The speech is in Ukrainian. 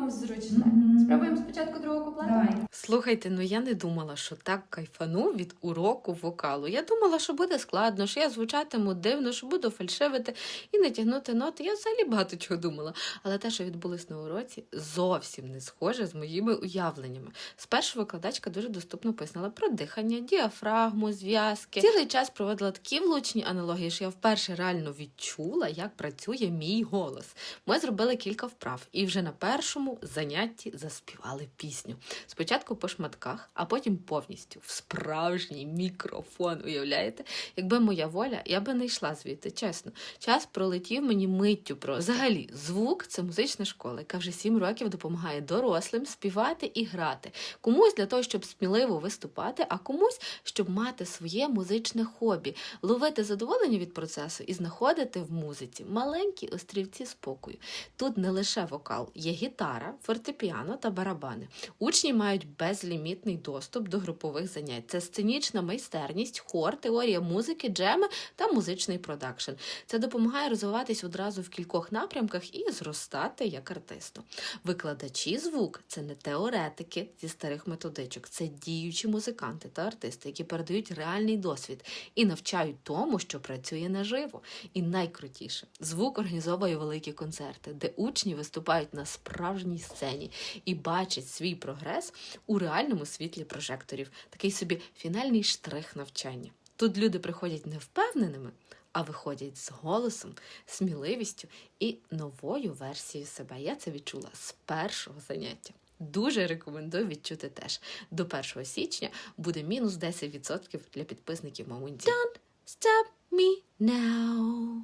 вам зручне. Спробуємо спочатку другу куплету? Слухайте, ну я не думала, що так кайфану від уроку вокалу. Я думала, що буде складно, що я звучатиму дивно, що буду фальшивити і не тягнути ноти. Я взагалі багато чого думала. Але те, що відбулось на уроці, зовсім не схоже з моїми уявленнями. Спершу викладачка дуже доступно пояснила про дихання, діафрагму, зв'язки. Цілий час проводила такі влучні аналогії, що я вперше реально відчула, як працює мій голос. Ми зробили кілька вправ і вже на першому занятті заспівали пісню. Спочатку по шматках, а потім повністю в справжній мікрофон. Уявляєте? Якби моя воля, я би не йшла звідти, чесно. Час пролетів мені миттю про взагалі звук це музична школа, яка вже сім років допомагає дорослим співати і грати. Комусь для того, щоб сміливо виступати, а комусь, щоб мати своє музичне хобі, ловити задоволення від процесу і знаходити в музиці маленькі острівці спокою. Тут не лише вокал, є гітара, фортепіано та барабани. Учні мають безлімітний доступ до групових занять. Це сценічна майстерність, хор, теорія музики, джеми та музичний продакшн. Це допомагає розвиватись одразу в кількох напрямках і зростати як артисту. Викладачі звук це не теоретики зі старих методичок, це діючі музиканти та артисти, які передають реальний досвід і навчають тому, що працює наживо. І найкрутіше звук організовує великі концерти, де учні виступають на справжній сцені і бачать свій прогрес у реальному світлі прожекторів. Такий собі фінальний штрих навчання. Тут люди приходять невпевненими, а виходять з голосом, сміливістю і новою версією себе. Я це відчула з першого заняття. Дуже рекомендую відчути теж. До 1 січня буде мінус 10% для підписників Мамунці. Don't stop me now.